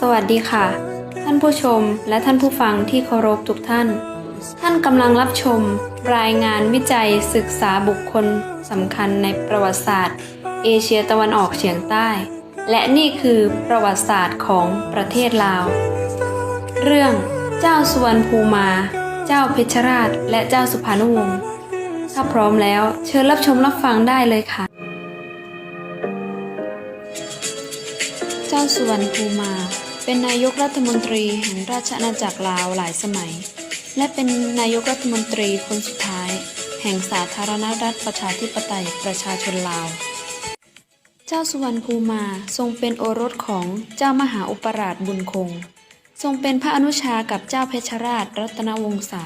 สวัสดีค่ะ ท่านผู้ชมและท่านผู้ฟังที่เคารพทุกท่าน ท่านกำลังรับชม รายงานวิจัยศึกษาบุคคลสำคัญในประวัติศาสตร์ เอเชียตะวันออกเฉียงใต้ และนี่คือประวัติศาสตร์ของประเทศลาว เรื่องเจ้าสุวรรณภูมา เจ้าเพชรราช และเจ้าสุภานุวงศ์ถ้าพร้อมแล้ว เชิญรับชมรับฟังได้เลยค่ะาสุวรรณภูมา เป็นนายกรัฐมนตรีแห่งราชอาณาจักรลาวหลายสมัย และเป็นนายกรัฐมนตรีคนสุดท้าย แห่งสาธารณรัฐประชาธิปไตยประชาชนลาว เจ้าสุวรรณภูมาทรงเป็นโอรสของเจ้ามหาอุปราชบุญคง ทรงเป็นพระอนุชากับเจ้าเพชรราชรัตนวงศา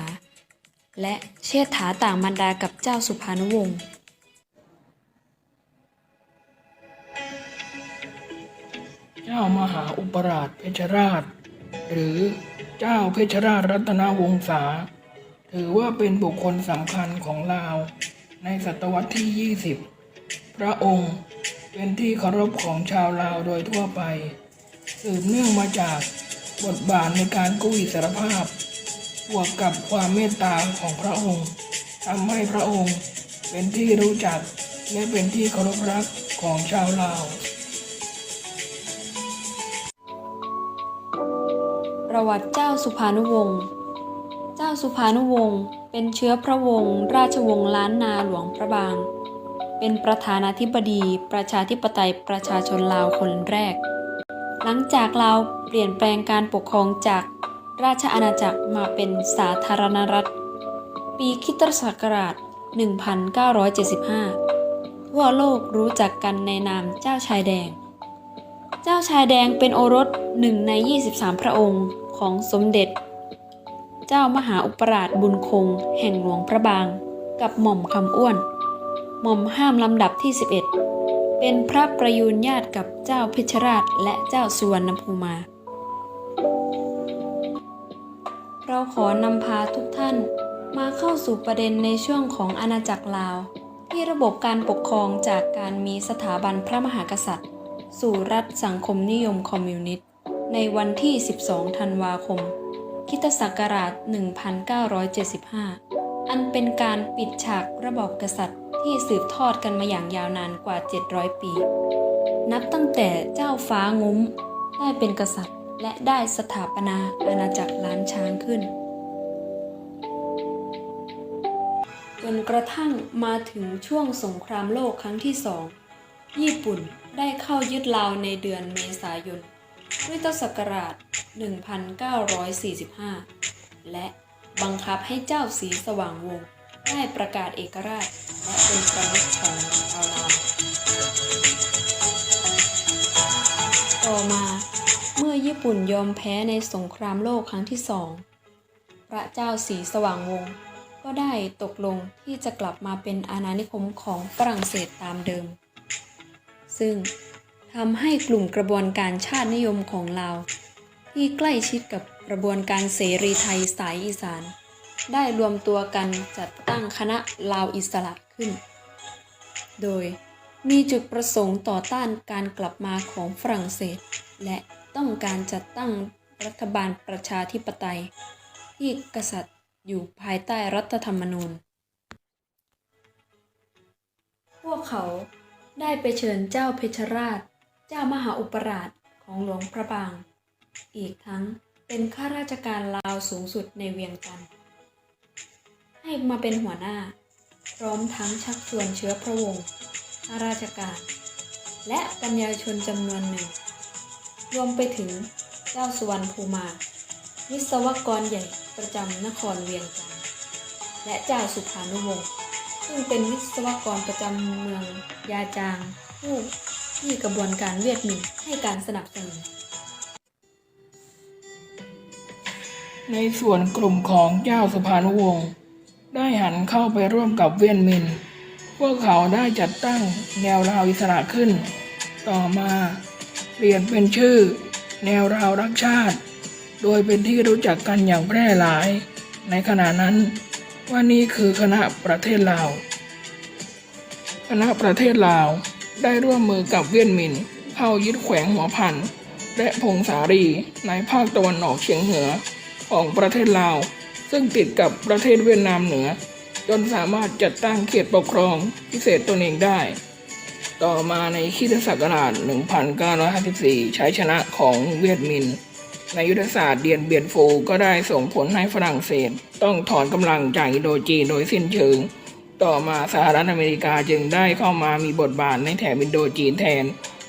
และเชษฐาต่างมารดากับเจ้าสุภานุวงศ์ เจ้ามหาอุปราชเพชรราช หรือเจ้าเพชรราชรัตนวงศา ถือว่าเป็นบุคคลสำคัญของลาว ในศตวรรษที่ 20 พระองค์เป็นที่เคารพของชาวลาวโดยทั่วไป สืบเนื่องมาจากบทบาทในการกู้อิสรภาพบวกกับความเมตตาของพระองค์ทำให้พระองค์เป็นที่รู้จักและเป็นที่เคารพรักของชาวลาว ประวัติเจ้าสุภานุวงศ์ เจ้าสุภานุวงศ์เป็นเชื้อพระวงศ์ราชวงศ์ล้านนาหลวงพระบาง เป็นประธานาธิบดีประชาธิปไตยประชาชนลาวคนแรก หลังจากลาวเปลี่ยนแปลงการปกครองจากราชอาณาจักรมาเป็นสาธารณรัฐ ปีคริสตศักราช 1975 ทั่วโลกรู้จักกันในนามเจ้าชายแดง เจ้าชายแดงเป็นโอรสหนึ่งใน 23 พระองค์ ของสมเด็จ เจ้ามหาอุปราชบุญคง แห่งหลวงพระบาง กับหม่อมคำอ้วน หม่อมห้ามลำดับที่ 11 เป็นพระประยูนญาติกับเจ้าเพชรราชและเจ้าสุวรรณภูมา เราขอนำพาทุกท่านมาเข้าสู่ประเด็นในช่วงของอาณาจักรลาว ที่ระบบการปกครองจากการมีสถาบันพระมหากษัตริย์ สู่รัฐสังคมนิยมคอมมิวนิสต์ ในวันที่ 12 ธันวาคมคริสตศักราช 1975 อันเป็นการปิดฉากระบอบกษัตริย์ที่สืบทอดกันมาอย่างยาวนานกว่า 700 ปี นับตั้งแต่เจ้าฟ้างุ้ม ได้เป็นกษัตริย์และได้สถาปนาอาณาจักรล้านช้างขึ้น จนกระทั่งมาถึงช่วงสงครามโลกครั้งที่สอง ญี่ปุ่นได้เข้ายึดลาวในเดือนเมษายน พุทธศักราช 1945 และบังคับให้เจ้าสีสว่างวงศ์ได้ประกาศเอกราช และเป็นประมุขของชาวลาวต่อมาเมื่อญี่ปุ่นยอมแพ้ในสงครามโลกครั้งที่สอง พระเจ้าสีสว่างวงศ์ก็ได้ตกลงที่จะกลับมาเป็นอาณานิคมของฝรั่งเศสตามเดิม ซึ่ง ทำให้กลุ่มกระบวนการชาตินิยมของลาที่ใกล้ชิดกับกระบวนการเสรีไทยสายอีสาน ได้รวมตัวกันจัดตั้งคณะลาวอิสระขึ้น โดยมีจุดประสงค์ต่อต้านการกลับมาของฝรั่งเศส และต้องการจัดตั้งรัฐบาลประชาธิปไตย ที่กษัตริย์อยู่ภายใต้รัฐธรรมนูญ พวกเขาได้ไปเชิญเจ้าเพชรราช เจ้ามหาอุปราชของหลวงพระบาง อีกทั้งเป็นข้าราชการลาวสูงสุดในเวียงจันทร์ให้มาเป็นหัวหน้า พร้อมทั้งชักชวนเชื้อพระวงศ์ข้าราชการ และปัญญาชนจำนวนหนึ่ง รวมไปถึงเจ้าสุวรรณภูมา วิศวกรใหญ่ประจำนครเวียงจันทร์และเจ้าสุภานุวงศ์ซึ่งเป็นวิศวกรประจำเมืองยาจางผู้ ที่กระบวนการเวียดมินให้การสนับสนุน ในส่วนกลุ่มของเจ้าสุภานุวงศ์ได้หันเข้าไปร่วมกับเวียนมิน พวกเขาได้จัดตั้งแนวราวอิสระขึ้น ต่อมาเปลี่ยนเป็นชื่อ แนวราวรักชาติ โดยเป็นที่รู้จักกันอย่างแพร่หลาย ในขณะนั้นว่านี่คือคณะประเทศลาว คณะประเทศลาว ได้ร่วมมือกับเวียดมินเข้ายึดแขวงหัวพัน และพงสาลีในภาคตะวันออกเฉียงเหนือของประเทศลาว ซึ่งติดกับประเทศเวียดนามเหนือ จนสามารถจัดตั้งเขตปกครองพิเศษตนเองได้ ต่อมาในคริสตศักราช 1954 ใชัยชนะของเวียดมินในยุทธศาสตร์เดียนเบียนฟูก็ได้ส่งผลให้ฝรั่งเศส ต้องถอนกำลังจากอินโดจีนโดยสิ้นเชิง ต่อมาสหรัฐอเมริกาจึงได้เข้ามามีบทบาทในแถบอินโดจีนแทน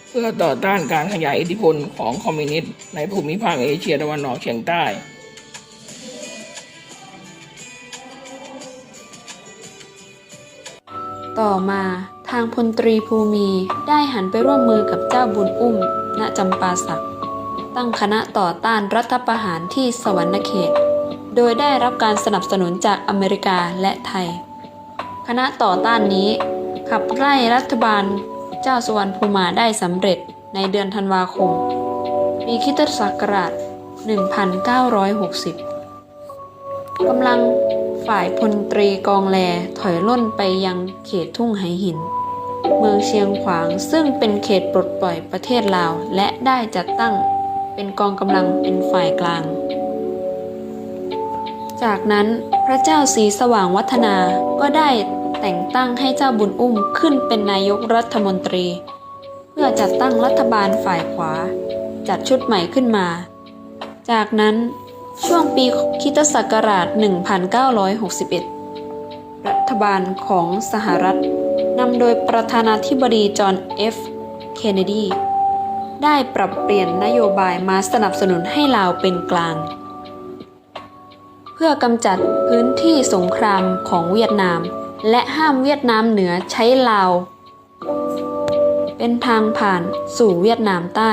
เพื่อต่อต้านการขยายอิทธิพลของคอมมิวนิสต์ในภูมิภาคเอเชียตะวันออกเฉียงใต้ต่อมาทางพลตรีภูมิได้หันไปร่วมมือกับเจ้าบุญอุ้ม ณจำปาสัก ตั้งคณะต่อต้านรัฐประหารที่สวรรณเขต โดยได้รับการสนับสนุนจากอเมริกาและไทย คณะต่อต้านนี้ ขับไล่รัฐบาลเจ้าสุวรรณภูมาได้สำเร็จในเดือนธันวาคม ปีคิตศักราช 1960 กำลังฝ่ายพลตรีกองแลถอยล่นไปยังเขตทุ่งไหหิน เมืองเชียงขวางซึ่งเป็นเขตปลดปล่อยประเทศลาว และได้จัดตั้งเป็นกองกำลังเป็นฝ่ายกลาง จากนั้นพระเจ้าศรีสว่างวัฒนาก็ได้ แต่งตั้งให้เจ้าบุญอุ้มขึ้นเป็นนายกรัฐมนตรี เพื่อจัดตั้งรัฐบาลฝ่ายขวา จัดชุดใหม่ขึ้นมา จากนั้นช่วงปีคิตศักราช 1961 รัฐบาลของสหรัฐนำโดยประธานาธิบดีจอห์นเอฟเคนเนดี ได้ปรับเปลี่ยนนโยบายมาสนับสนุนให้ลาวเป็นกลาง เพื่อกำจัดพื้นที่สงครามของเวียดนาม และห้ามเวียดนามเหนือใช้ลาว เป็นทางผ่านสู่เวียดนามใต้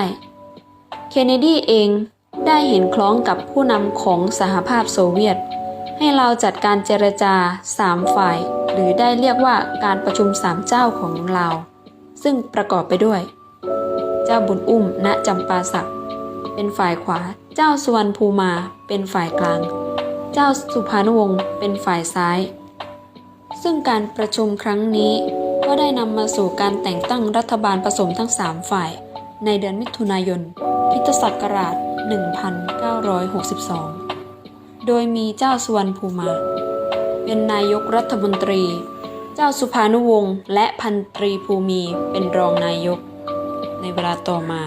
เคนเนดีเองได้เห็นคล้องกับผู้นำของสหภาพโซเวียต ให้เราจัดการเจรจาสามฝ่าย หรือได้เรียกว่าการประชุมสามเจ้าของลาวซึ่งประกอบไปด้วย เจ้าบุญอุ้ม ณจำปาสักเป็นฝ่ายขวา เจ้าสุวรรณภูมา เป็นฝ่ายกลาง เจ้าสุภานุวงศ์เป็นฝ่ายซ้าย ซึ่งการประชุมครั้งนี้ก็ได้นำมาสู่การแต่งตั้งรัฐบาลผสมทั้ง 3 ฝ่าย ในเดือนมิถุนายนพุทศักราช 1962 โดยมีเจ้าสุวรรณภูมา เป็นนายกรัฐมนตรี เจ้าสุภานุวงศ์และพันตรีภูมิเป็นรองนายก ในเวลาต่อมา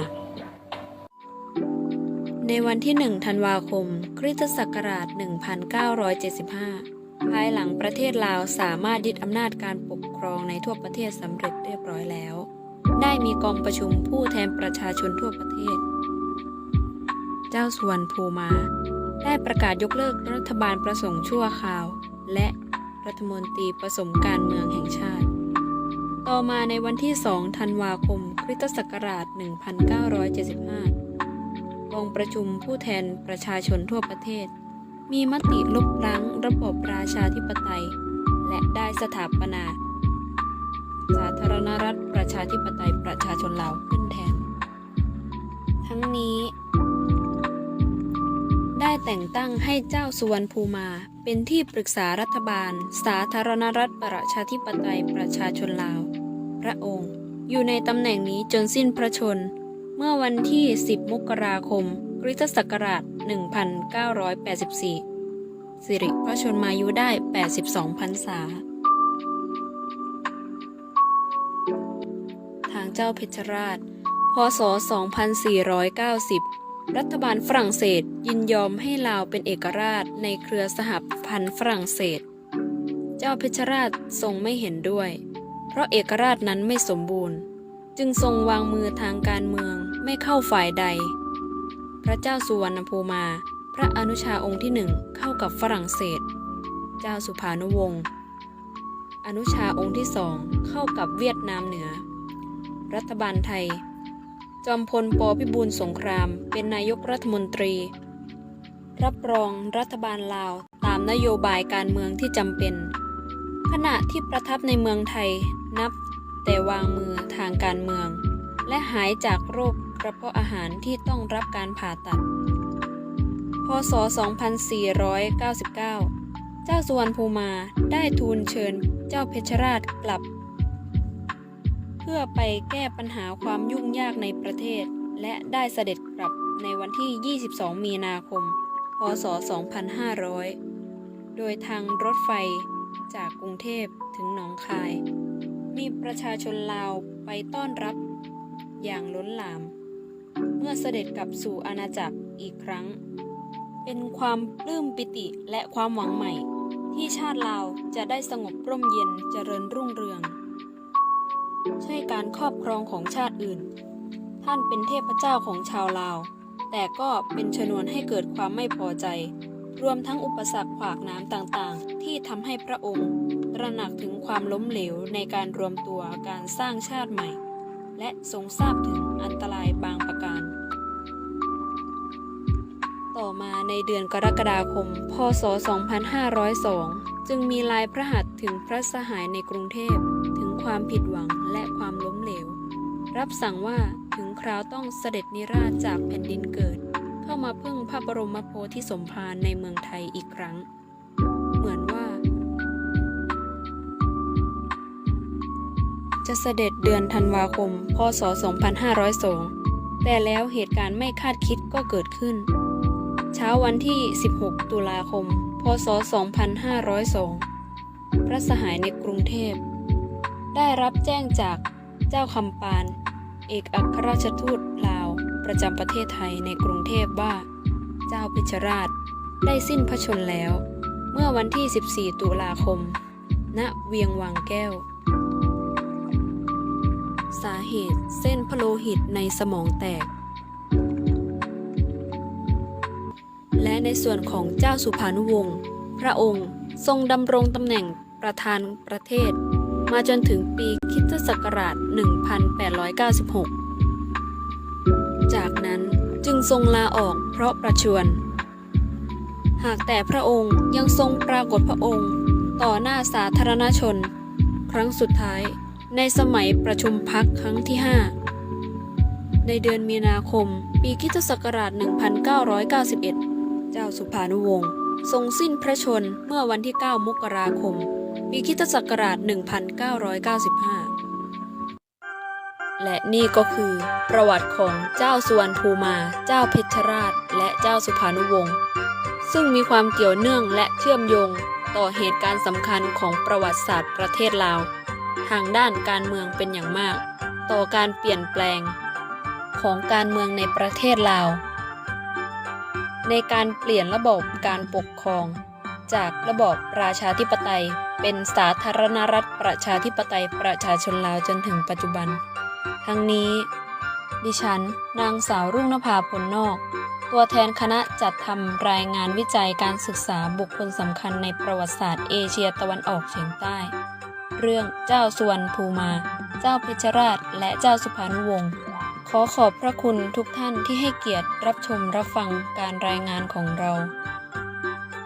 ในวันที่ 1 ธันวาคมคริสตศักราช 1975 ภายหลังประเทศลาวสามารถยึดอำนาจการปกครองในทั่วประเทศสำเร็จเรียบร้อยแล้ว ได้มีกองประชุมผู้แทนประชาชนทั่วประเทศ เจ้าสุวรรณภูมา ได้ประกาศยกเลิกรัฐบาลประสงค์ชั่วคราว และรัฐมนตรีผสมการเมืองแห่งชาติ ต่อมาในวันที่ 2 ธันวาคม คริสตศักราช 1975กองประชุมผู้แทนประชาชนทั่วประเทศ มีมติลบล้างระบบราชาธิปไตย และได้สถาปนา สาธารณรัฐประชาธิปไตยประชาชนลาวขึ้นแทน ทั้งนี้ ได้แต่งตั้งให้เจ้าสุวรรณภูมาเป็นที่ปรึกษารัฐบาล สาธารณรัฐประชาธิปไตยประชาชนลาว พระองค์อยู่ในตำแหน่งนี้จนสิ้นพระชน เมื่อวันที่ 10 มกราคม ริสตศักราช 1984 สิริพระชนมายุได้ 82พรรษา ทางเจ้าเพชรราช พศ 2490 รัฐบาลฝรั่งเศสยินยอมให้ลาวเป็นเอกราชในเครือสหพันธ์ฝรั่งเศส เจ้าเพชรราชทรงไม่เห็นด้วย เพราะเอกราชนั้นไม่สมบูรณ์ จึงทรงวางมือทางการเมืองไม่เข้าฝ่ายใด พระเจ้าสุวรรณภูมา พระอนุชาองค์ที่หนึ่งเข้ากับฝรั่งเศส เจ้าสุภานุวงศ์อนุชาองค์ที่สองเข้ากับเวียดนามเหนือ รัฐบาลไทย จอมพลปพิบูลสงครามเป็นนายกรัฐมนตรี รับรองรัฐบาลลาวตามนโยบายการเมืองที่จำเป็น ขณะที่ประทับในเมืองไทยนับแต่วางมือทางการเมือง และหายจากโรค กระเพาะอาหารที่ต้องรับการผ่าตัด พศ 2499 เจ้าสุวรรณภูมาได้ทูลเชิญเจ้าเพชรราชกลับ เพื่อไปแก้ปัญหาความยุ่งยากในประเทศ และได้เสด็จกลับในวันที่ 22 มีนาคม พศ 2500 โดยทางรถไฟจากกรุงเทพถึงหนองคาย มีประชาชนลาวไปต้อนรับอย่างล้นหลาม เมื่อเสด็จกลับสู่อาณาจักรอีกครั้ง เป็นความปลื้มปิติและความหวังใหม่ ที่ชาติลาวจะได้สงบร่มเย็นเจริญรุ่งเรือง ใช่การครอบครองของชาติอื่น ท่านเป็นเทพเจ้าของชาวลาว แต่ก็เป็นชนวนให้เกิดความไม่พอใจ รวมทั้งอุปสรรคขวากน้ำต่างๆ ที่ทำให้พระองค์ ตระหนักถึงความล้มเหลวในการรวมตัวการสร้างชาติใหม่ และทรงทราบถึงอันตรายบางประการ ต่อมาในเดือนกรกฎาคม พศ 2502 จึงมีลายพระหัตถ์ถึงพระสหายในกรุงเทพ ถึงความผิดหวังและความล้มเหลว รับสั่งว่าถึงคราวต้องเสด็จนิราชจากแผ่นดินเกิด เข้ามาพึ่งพระบรมโพธิสมภารในเมืองไทยอีกครั้ง เสด็จเดือนธันวาคม พศ 2502 แต่แล้วเหตุการณ์ไม่คาดคิดก็เกิดขึ้น เช้าวันที่ 16 ตุลาคม พศ 2502 พระสหายในกรุงเทพ ได้รับแจ้งจากเจ้าคำปาน เอกอัครราชทูตลาว ประจำประเทศไทยในกรุงเทพว่า เจ้าเพชราชได้สิ้นพระชนแล้ว เมื่อวันที่ 14 ตุลาคม ณ เวียงวังแก้ว สาเหตุเส้นพโลหิตในสมองแตก และในส่วนของเจ้าสุภานุวงศ์พระองค์ทรงดำรงตำแหน่งประธานประเทศ มาจนถึงปีคริสตศักราช 1896 จากนั้นจึงทรงลาออกเพราะประชวร หากแต่พระองค์ยังทรงปรากฏพระองค์ ต่อหน้าสาธารณชน ครั้งสุดท้าย ในสมัยประชุมพักครั้งที่ 5 ในเดือนมีนาคม ปีคริสตศักราช 1991 เจ้าสุภานุวงศ์ทรงสิ้นพระชนเมื่อวันที่ 9 มกราคม ปีคริสตศักราช 1995 และนี่ก็คือ ประวัติของเจ้าสุวรรณภูมา เจ้าเพชรราช และเจ้าสุภานุวงศ์ซึ่งมีความเกี่ยวเนื่องและเชื่อมโยงต่อเหตุการณ์สำคัญของประวัติศาสตร์ประเทศลาว ทางด้านการเมืองเป็นอย่างมาก ต่อการเปลี่ยนแปลง ของการเมืองในประเทศลาว ในการเปลี่ยนระบบการปกครอง จากระบอบราชาธิปไตย เป็นสาธารณรัฐประชาธิปไตยประชาชนลาวจนถึงปัจจุบัน ทั้งนี้ ดิฉัน นางสาวรุ่งนภาพลนอกตัวแทนคณะจัดทำรายงานวิจัยการศึกษาบุคคลสำคัญในประวัติศาสตร์เอเชียตะวันออกเฉียงใต้ เรื่องเจ้าสุวรรณภูมา เจ้าเพชรราช และเจ้าสุพานุวงศ์ ขอขอบพระคุณทุกท่านที่ให้เกียรติรับชมรับฟังการรายงานของเรา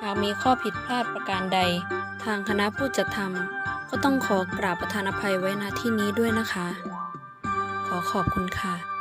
หากมีข้อผิดพลาดประการใด ทางคณะผู้จัดทำก็ต้องขอกราบประธานอภัยไว้ณที่นี้ด้วยนะคะ ขอขอบคุณค่ะ